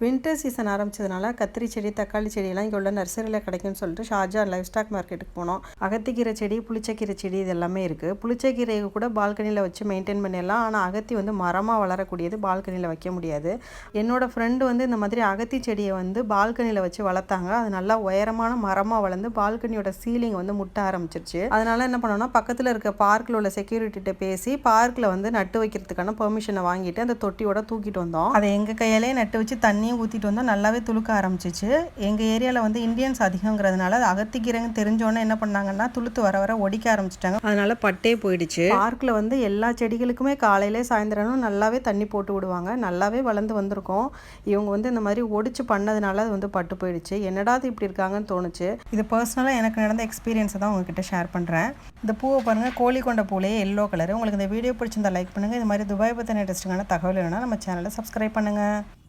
Winter season ஆரம்பிச்சதுனால கத்திரி செடி தக்காளி செடியெல்லாம் இங்கே உள்ள நர்சரியில் கிடைக்கும்னு சொல்லிட்டு ஷார்ஜா லைஃப் ஸ்டாக் மார்க்கெட்டுக்கு போனோம். அகத்திக்கீரை செடி புளிச்சக்கீரை செடி இது எல்லாமே இருக்குது புளிச்சக்கீரையை கூட பால்கனியில் வச்சு மெயின்டைன் பண்ணிடலாம். ஆனால் அகத்தி வந்து மரமாக வளரக்கூடியது பால்கனியில் வைக்க முடியாது. என்னோடய ஃப்ரெண்டு வந்து இந்த மாதிரி அகத்தி செடியை வந்து பால்கனியில் வச்சு வளர்த்தாங்க. அது நல்லா உயரமான மரமாக வளர்ந்து பால்கனியோட சீலிங் வந்து முட்ட ஆரம்பிச்சிருச்சு. அதனால் என்ன பண்ணோம்னா பக்கத்தில் இருக்க பார்க்கில் உள்ள செக்யூரிட்டிகிட்ட பேசி பார்க்கில் வந்து நட்டு வைக்கிறதுக்கான பெர்மிஷனை வாங்கிட்டு அந்த தொட்டியோட தூக்கிட்டு வந்தோம். அதை எங்கள் கையாலே நட்டு வச்சு தண்ணி தண்ணியும் ஊற்றிட்டு வந்தால் நல்லாவே துளுக்க ஆரம்பிச்சிச்சு. எங்கள் ஏரியாவில் வந்து இந்தியன்ஸ் அதிகங்கிறதுனால அது அகத்திக்கிறேன்னு தெரிஞ்சோன்னே என்ன பண்ணாங்கன்னா துளுத்து வர வர ஒடிக்க ஆரம்பிச்சிட்டாங்க. அதனால பட்டே போயிடுச்சு. பார்க்கில் வந்து எல்லா செடிகளுக்குமே காலையிலே சாயந்தரமும் நல்லாவே தண்ணி போட்டு விடுவாங்க. நல்லாவே வளர்ந்து வந்திருக்கும். இவங்க வந்து இந்த மாதிரி ஒடிச்சு பண்ணதுனால அது வந்து பட்டு போயிடுச்சு. என்னடா இது இப்படி இருக்காங்கன்னு தோணுச்சு. இது பர்சனலாக எனக்கு நடந்த எக்ஸ்பீரியன்ஸை தான் உங்ககிட்ட ஷேர் பண்ணுறேன் இந்த பூவை பாருங்கள் கோழி கொண்ட பூலையே எல்லோ கலர் உங்களுக்கு இந்த வீடியோ பிடிச்சிருந்தா லைக் பண்ணுங்கள் இது மாதிரி துபாய் பற்றின இன்ட்ரெஸ்டிங்கான தகவல் வேணும்னா நம்ம சேனலை சப்ஸ்கிரைப் பண்ணுங்கள்